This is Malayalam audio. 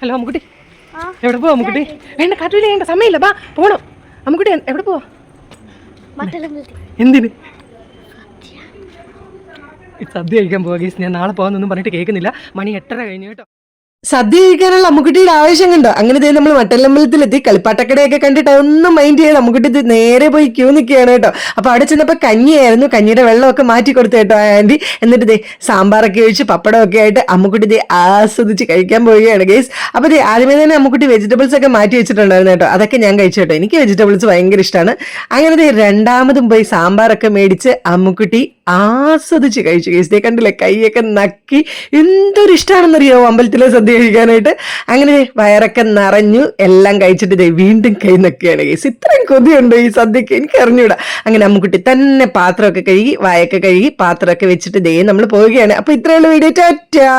ഹലോ അമ്മുക്കുട്ടി. എവിടെ പോവാ അമ്മുക്കുട്ടി? വേണ്ട കാറ്റൂല വേണ്ട സമയമില്ല. ബാ പോണം? അമ്മുക്കുട്ടി എവിടെ പോവാ? എന്തിന്? സദ്യ. കഴിക്കാൻ പോവാ ഗീസ് ഞാൻ നാളെ പോകാന്നൊന്നും പറഞ്ഞിട്ട് കേൾക്കുന്നില്ല. മണി എട്ടര കഴിഞ്ഞു കേട്ടോ. സദ്യ കഴിക്കാനുള്ള അമ്മുക്കുട്ടിയുടെ ആവശ്യം കണ്ടോ അങ്ങനെ ദേ നമ്മൾ മട്ടല്ലമ്പലത്തിലെത്തി കളിപ്പാട്ടക്കടയൊക്കെ കണ്ടിട്ട് ഒന്നും മൈൻഡ് ചെയ്യാതെ അമ്മുക്കുട്ടി നേരെ പോയി ക്യൂ നിൽക്കുകയാണ് കേട്ടോ. അപ്പൊ അവിടെ ചെന്നപ്പോ കഞ്ഞിയായിരുന്നു. കഞ്ഞിയുടെ വെള്ളമൊക്കെ മാറ്റി കൊടുത്തു കേട്ടോ ആന്റി എന്നിട്ട് ദേ സാമ്പാറൊക്കെ ഒഴിച്ച് പപ്പടമൊക്കെ ആയിട്ട് അമ്മുക്കുട്ടി ദേ ആസ്വദിച്ച് കഴിക്കാൻ പോവുകയാണ് ഗേസ് അപ്പൊ ദേ ആദ്യമേ തന്നെ അമ്മുക്കുട്ടി വെജിറ്റബിൾസ് ഒക്കെ മാറ്റി വെച്ചിട്ടുണ്ടായിരുന്നു കേട്ടോ. അതൊക്കെ ഞാൻ കഴിച്ചു കേട്ടോ. എനിക്ക് വെജിറ്റബിൾസ് ഭയങ്കര ഇഷ്ടമാണ് അങ്ങനെ ദേ രണ്ടാമതും പോയി സാമ്പാറൊക്കെ മേടിച്ച് അമ്മുക്കുട്ടി ആസ്വദിച്ച് കഴിച്ചു. ഗേസ് ദേ കണ്ടില്ലേ? കൈയൊക്കെ നക്കി. എന്തൊരു ഇഷ്ടമാണെന്നറിയാമോ അമ്പലത്തിലെ സദ്യ കഴിക്കാനായിട്ട്. അങ്ങനെ വയറൊക്കെ നിറഞ്ഞു എല്ലാം കഴിച്ചിട്ട് ദേ വീണ്ടും കൈ നക്കുകയാണ് കേസ് ഇത്രയും കൊതിയുണ്ട് ഈ സദ്യക്ക് എനിക്ക് അറിഞ്ഞൂടാ. അങ്ങനെ അമ്മുക്കുട്ടി തന്നെ പാത്രമൊക്കെ കഴുകി വായൊക്കെ കഴുകി പാത്രമൊക്കെ വെച്ചിട്ട് ദേ നമ്മൾ പോവുകയാണ്. അപ്പൊ ഇത്രയുള്ള വീഡിയോ. ടാറ്റാ!